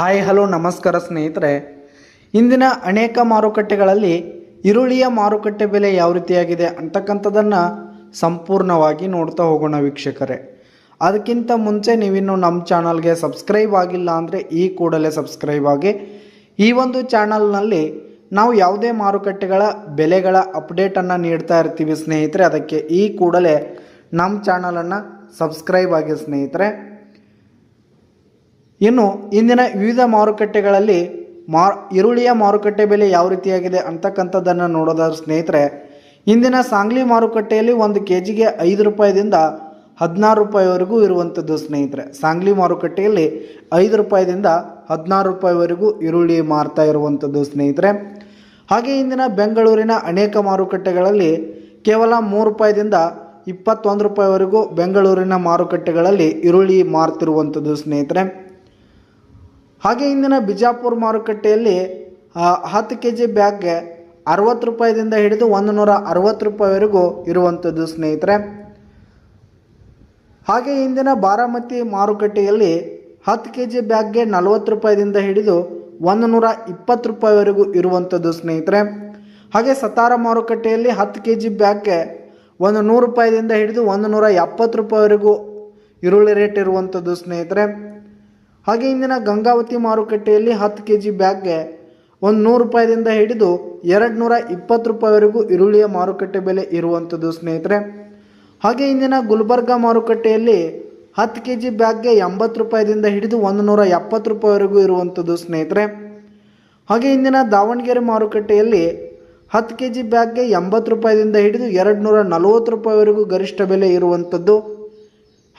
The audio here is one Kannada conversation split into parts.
ಹಾಯ್, ಹಲೋ, ನಮಸ್ಕಾರ ಸ್ನೇಹಿತರೆ. ಇಂದಿನ ಅನೇಕ ಮಾರುಕಟ್ಟೆಗಳಲ್ಲಿ ಈರುಳ್ಳಿಯ ಮಾರುಕಟ್ಟೆ ಬೆಲೆ ಯಾವ ರೀತಿಯಾಗಿದೆ ಅಂತಕ್ಕಂಥದ್ದನ್ನು ಸಂಪೂರ್ಣವಾಗಿ ನೋಡ್ತಾ ಹೋಗೋಣ ವೀಕ್ಷಕರೇ. ಅದಕ್ಕಿಂತ ಮುಂಚೆ ನೀವಿನ್ನು ನಮ್ಮ ಚಾನಲ್ಗೆ ಸಬ್ಸ್ಕ್ರೈಬ್ ಆಗಿಲ್ಲ ಅಂದರೆ ಈ ಕೂಡಲೇ ಸಬ್ಸ್ಕ್ರೈಬ್ ಆಗಿ. ಈ ಒಂದು ಚಾನಲ್ನಲ್ಲಿ ನಾವು ಯಾವುದೇ ಮಾರುಕಟ್ಟೆಗಳ ಬೆಲೆಗಳ ಅಪ್ಡೇಟನ್ನು ನೀಡ್ತಾ ಇರ್ತೀವಿ ಸ್ನೇಹಿತರೆ. ಅದಕ್ಕೆ ಈ ಕೂಡಲೇ ನಮ್ಮ ಚಾನಲನ್ನು ಸಬ್ಸ್ಕ್ರೈಬ್ ಆಗಿ ಸ್ನೇಹಿತರೆ. ಇನ್ನು ಇಂದಿನ ವಿವಿಧ ಮಾರುಕಟ್ಟೆಗಳಲ್ಲಿ ಮಾ, ಈರುಳ್ಳಿಯ ಮಾರುಕಟ್ಟೆ ಬೆಲೆ ಯಾವ ರೀತಿಯಾಗಿದೆ ಅಂತಕ್ಕಂಥದ್ದನ್ನು ನೋಡೋದಾದ್ರೆ ಸ್ನೇಹಿತರೆ, ಇಂದಿನ ಸಾಂಗ್ಲಿ ಮಾರುಕಟ್ಟೆಯಲ್ಲಿ ಒಂದು ಕೆ ಜಿಗೆ ಐದು ರೂಪಾಯಿದಿಂದ ಹದಿನಾರು ರೂಪಾಯಿವರೆಗೂ ಇರುವಂಥದ್ದು ಸ್ನೇಹಿತರೆ. ಸಾಂಗ್ಲಿ ಮಾರುಕಟ್ಟೆಯಲ್ಲಿ ಐದು ರೂಪಾಯಿದಿಂದ ಹದಿನಾರು ರೂಪಾಯಿವರೆಗೂ ಈರುಳ್ಳಿ ಮಾರ್ತಾ ಇರುವಂಥದ್ದು ಸ್ನೇಹಿತರೆ. ಹಾಗೆ ಇಂದಿನ ಬೆಂಗಳೂರಿನ ಅನೇಕ ಮಾರುಕಟ್ಟೆಗಳಲ್ಲಿ ಕೇವಲ ಮೂರು ರೂಪಾಯಿದಿಂದ ಇಪ್ಪತ್ತೊಂದು ರೂಪಾಯಿವರೆಗೂ ಬೆಂಗಳೂರಿನ ಮಾರುಕಟ್ಟೆಗಳಲ್ಲಿ ಈರುಳ್ಳಿ ಮಾರ್ತಿರುವಂಥದ್ದು ಸ್ನೇಹಿತರೆ. ಹಾಗೆ ಇಂದಿನ ಬಿಜಾಪುರ ಮಾರುಕಟ್ಟೆಯಲ್ಲಿ ಹತ್ತು ಕೆ ಜಿ ಬ್ಯಾಗ್ಗೆ ಅರವತ್ತು ರೂಪಾಯಿದಿಂದ ಹಿಡಿದು ಒಂದು ನೂರ ಅರವತ್ತು ರೂಪಾಯಿವರೆಗೂ ಇರುವಂಥದ್ದು ಸ್ನೇಹಿತರೆ. ಹಾಗೆ ಇಂದಿನ ಬಾರಾಮತಿ ಮಾರುಕಟ್ಟೆಯಲ್ಲಿ ಹತ್ತು ಕೆ ಜಿ ಬ್ಯಾಗ್ಗೆ ನಲವತ್ತು ರೂಪಾಯಿದಿಂದ ಹಿಡಿದು ಒಂದು ನೂರ ಇಪ್ಪತ್ತು ರೂಪಾಯಿವರೆಗೂ ಇರುವಂಥದ್ದು ಸ್ನೇಹಿತರೆ. ಹಾಗೆ ಸತಾರ ಮಾರುಕಟ್ಟೆಯಲ್ಲಿ ಹತ್ತು ಕೆ ಜಿ ಬ್ಯಾಗ್ಗೆ ಒಂದು ನೂರು ರೂಪಾಯಿದಿಂದ ಹಿಡಿದು ಒಂದು ನೂರ ಎಪ್ಪತ್ತು ರೂಪಾಯಿವರೆಗೂ ಈರುಳ್ಳಿ ರೇಟ್ ಇರುವಂಥದ್ದು ಸ್ನೇಹಿತರೆ. ಹಾಗೆ ಇಂದಿನ ಗಂಗಾವತಿ ಮಾರುಕಟ್ಟೆಯಲ್ಲಿ ಹತ್ತು ಕೆ ಜಿ ಬ್ಯಾಗ್ಗೆ ಒಂದು ನೂರು ರೂಪಾಯಿದಿಂದ ಹಿಡಿದು ಎರಡು ನೂರ ಇಪ್ಪತ್ತು ರೂಪಾಯಿವರೆಗೂ ಈರುಳ್ಳಿಯ ಮಾರುಕಟ್ಟೆ ಬೆಲೆ ಇರುವಂಥದ್ದು ಸ್ನೇಹಿತರೆ. ಹಾಗೆ ಇಂದಿನ ಗುಲ್ಬರ್ಗ ಮಾರುಕಟ್ಟೆಯಲ್ಲಿ ಹತ್ತು ಕೆ ಜಿ ಬ್ಯಾಗ್ಗೆ ಎಂಬತ್ತು ರೂಪಾಯಿದಿಂದ ಹಿಡಿದು ಒಂದು ನೂರ ಎಪ್ಪತ್ತು ರೂಪಾಯಿವರೆಗೂ ಇರುವಂಥದ್ದು ಸ್ನೇಹಿತರೆ. ಹಾಗೆ ಇಂದಿನ ದಾವಣಗೆರೆ ಮಾರುಕಟ್ಟೆಯಲ್ಲಿ ಹತ್ತು ಕೆ ಜಿ ಬ್ಯಾಗ್ಗೆ ಎಂಬತ್ತು ರೂಪಾಯಿದಿಂದ ಹಿಡಿದು ಎರಡು ನೂರ ನಲವತ್ತು ರೂಪಾಯಿವರೆಗೂ ಗರಿಷ್ಠ ಬೆಲೆ ಇರುವಂಥದ್ದು.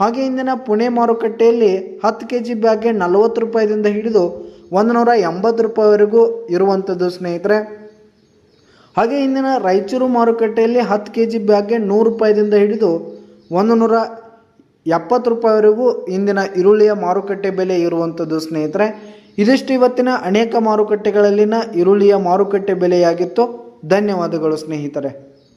ಹಾಗೆ ಇಂದಿನ ಪುಣೆ ಮಾರುಕಟ್ಟೆಯಲ್ಲಿ ಹತ್ತು ಕೆ ಜಿ ಬ್ಯಾಗ್ಗೆ ನಲವತ್ತು ರೂಪಾಯಿದಿಂದ ಹಿಡಿದು ಒಂದು ನೂರ ಎಂಬತ್ತು ರೂಪಾಯಿವರೆಗೂ ಇರುವಂಥದ್ದು ಸ್ನೇಹಿತರೆ. ಹಾಗೆ ಇಂದಿನ ರಾಯಚೂರು ಮಾರುಕಟ್ಟೆಯಲ್ಲಿ ಹತ್ತು ಕೆ ಜಿ ಬ್ಯಾಗ್ಗೆ ನೂರು ರೂಪಾಯಿದಿಂದ ಹಿಡಿದು ಒಂದು ನೂರ ಎಪ್ಪತ್ತು ರೂಪಾಯಿವರೆಗೂ ಇಂದಿನ ಈರುಳ್ಳಿಯ ಮಾರುಕಟ್ಟೆ ಬೆಲೆ ಇರುವಂಥದ್ದು ಸ್ನೇಹಿತರೆ. ಇದಿಷ್ಟು ಇವತ್ತಿನ ಅನೇಕ ಮಾರುಕಟ್ಟೆಗಳಲ್ಲಿನ ಈರುಳ್ಳಿಯ ಮಾರುಕಟ್ಟೆ ಬೆಲೆಯಾಗಿತ್ತು. ಧನ್ಯವಾದಗಳು ಸ್ನೇಹಿತರೆ.